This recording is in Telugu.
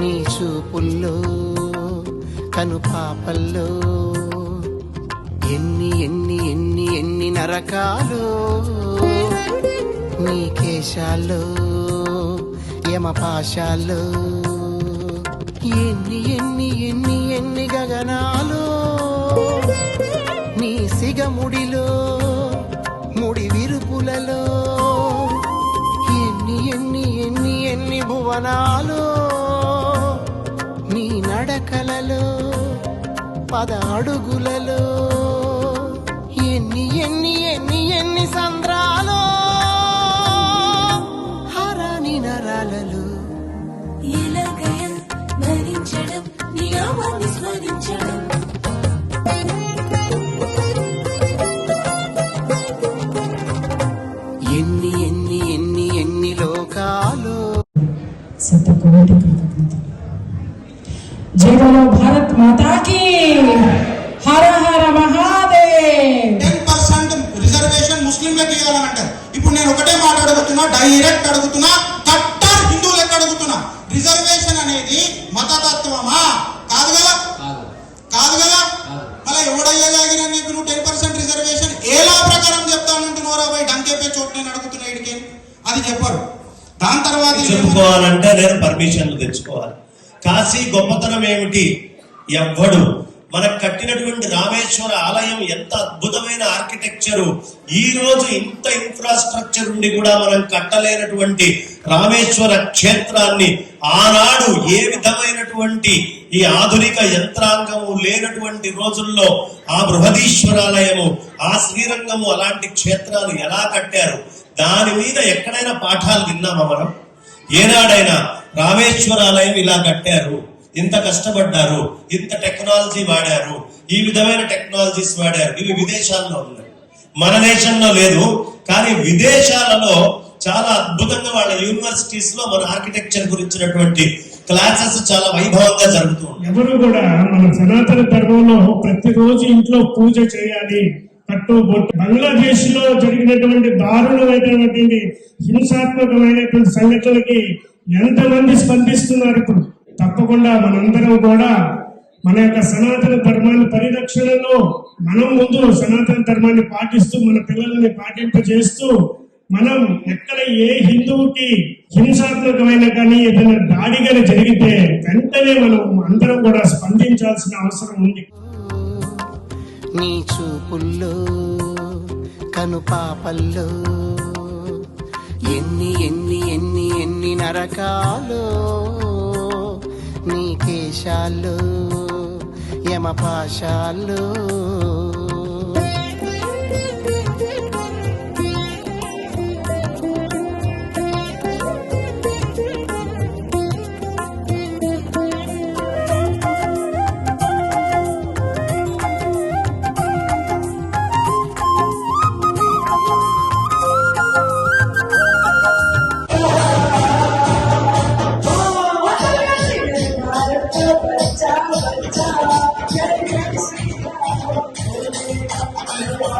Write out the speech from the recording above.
నీ చూపుల్లో కను పాపల్లో. ఎన్ని ఎన్ని ఎన్ని ఎన్ని నరకాలు నీ కేశాల్లో యమపాశాల్లో ఎన్ని ఎన్ని ఎన్ని ఎన్ని గగనాలు నీ సిగముడిలో ముడి విరుపులలో. ఎన్ని ఎన్ని ఎన్ని ఎన్ని భువనాలు నడకలలో పద అడుగులలో ఎన్ని ఎన్ని ఎన్ని ఎన్ని సంద్రాలు హరాని నరాలలో. ఎలాగయ భరించడం నియమాన్ని స్మరించడం. ఎన్ని ఎన్ని ఎన్ని ఎన్ని లోకాలు. కృతజ్ఞతలు. జై key Hara Hara Mahadev. Ten percent reservation ముస్లింలకు ఇవ్వాలని అంటారు ఇప్పుడు నేను ఒకటే మాట అడుగుతున్నా డైరెక్ట్ అడుగుతున్నా కట్టర్ హిందువులకు అడుగుతున్నా. రిజర్వేషన్ అనేది మతతత్వమా? కాదు కదా? కాదు. కదా మళ్ళీ ఎవడయ్యేదాగిన నీకు నువ్వు టెన్ పర్సెంట్ రిజర్వేషన్ ఏలా ప్రకారం చెప్తానంటున్నారా పోయి డంకేపే చోటు నేను అడుగుతున్నా ఇడికి అది చెప్పరు. దాని తర్వాత చెప్పుకోవాలంటే నేను పర్మిషన్లు తెచ్చుకోవాలి. కాశీ గొప్పతనం ఏమిటి? ఎవ్వడు. మనకు కట్టినటువంటి రామేశ్వర ఆలయం ఎంత అద్భుతమైన ఆర్కిటెక్చరు. ఈ రోజు ఇంత ఇన్ఫ్రాస్ట్రక్చర్ ఉండి కూడా మనం కట్టలేనటువంటి రామేశ్వర క్షేత్రాన్ని ఆనాడు ఏ విధమైనటువంటి ఈ ఆధునిక యంత్రాంగము లేనటువంటి రోజుల్లో ఆ బృహదీశ్వరాలయము ఆ శ్రీరంగము అలాంటి క్షేత్రాలు ఎలా కట్టారు? దాని మీద ఎక్కడైనా పాఠాలు విన్నామా మనం? ఏనాడైనా రామేశ్వరాలయం ఇలా కట్టారు. ఇంత కష్టపడ్డారు ఇంత టెక్నాలజీ వాడారు ఈ విధమైన టెక్నాలజీస్ వాడారు. ఇవి విదేశాల్లో ఉన్నాయి. మన దేశంలో లేదు కానీ విదేశాలలో చాలా అద్భుతంగా వాళ్ళ యూనివర్సిటీస్లో మన ఆర్కిటెక్చర్ గురించినటువంటి క్లాసెస్ చాలా వైభవంగా జరుగుతూ ఎవరు కూడా మన సనాతన ధర్మంలో ప్రతిరోజు ఇంట్లో పూజ చేయాలి కట్టు బొట్టు. బంగ్లాదేశ్లో జరిగినటువంటి దారుణమైనటువంటి హింసాత్మకమైనటువంటి సంఘటనలకి ఎంతమంది స్పందిస్తున్నారు ఇప్పుడు? తప్పకుండా మనందరం కూడా మన యొక్క సనాతన ధర్మాన్ని పరిరక్షణలో మనం ముందు సనాతన ధర్మాన్ని పాటిస్తూ మన పిల్లల్ని పాటింపజేస్తూ మనం ఎక్కడ ఏ హిందువుకి హింసాత్మకమైన కానీ ఏదైనా దాడి కానీ జరిగితే వెంటనే మనం అందరం కూడా స్పందించాల్సిన అవసరం ఉంది. నీ చూపుల్లో కనుపాపల్లో ఎన్ని ఎన్ని ఎన్ని ఎన్ని నరకాలో దేశాల్లో కేశాల్లో యమపాశాల్లో Hallelujah.